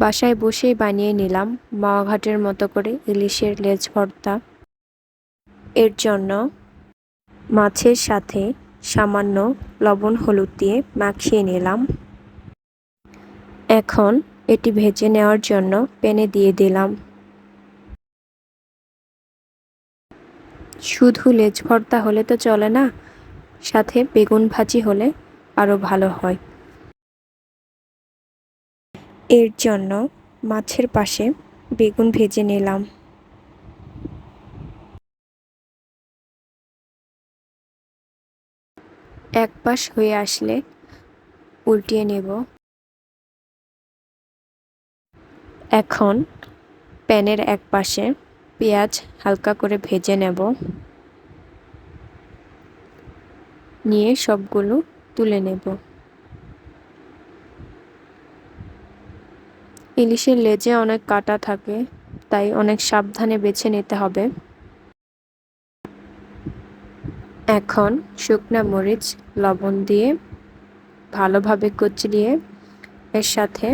বাসায় বসেই বানিয়ে নিলাম মাওয়াঘাটের মতো করে ইলিশের লেজ ভর্তা। এর জন্য মাছের সাথে সামান্য লবণ হলুদ দিয়ে মাখিয়ে নিলাম। এখন এটি ভেজে নেওয়ার জন্য প্যানে দিয়ে দিলাম। শুধু লেজ ভর্তা হলে তো চলে না, সাথে বেগুন ভাজি হলে আরও ভালো হয়। এর জন্য মাছের পাশে বেগুন ভেজে নিলাম। এক পাশ হয়ে আসলে উল্টিয়ে নেব। এখন প্যানের এক পাশে পেঁয়াজ হালকা করে ভেজে নেব। নিয়ে সবগুলো তুলে নেব। ইলিশের লেজে অনেক কাটা থাকে, তাই অনেক সাবধানে বেছে নিতে হবে। এখন শুকনা মরিচ, লবণ দিয়ে ভালোভাবে কুচলিয়ে এর সাথে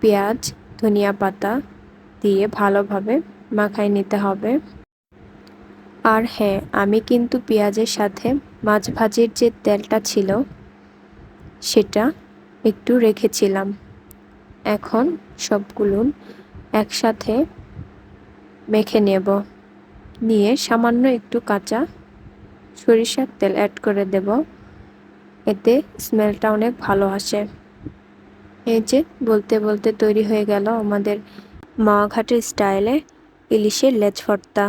পেঁয়াজ, ধনিয়া পাতা দিয়ে ভালোভাবে মাখাই নিতে হবে। আর হ্যাঁ আমি কিন্তু পেঁয়াজের সাথে মাছ ভাজির যে তেলটা ছিল, সেটা একটু রেখেছিলাম। এখন সবগুলো একসাথে মেখে নেব। নিয়ে সামান্য একটু কাঁচা সরিষার তেল অ্যাড করে দেব। এতে স্মেলটা অনেক ভালো আসে। এই যে বলতে বলতে তৈরি হয়ে গেল আমাদের মাওয়া ঘাটের স্টাইলে ইলিশের লেজ ভর্তা।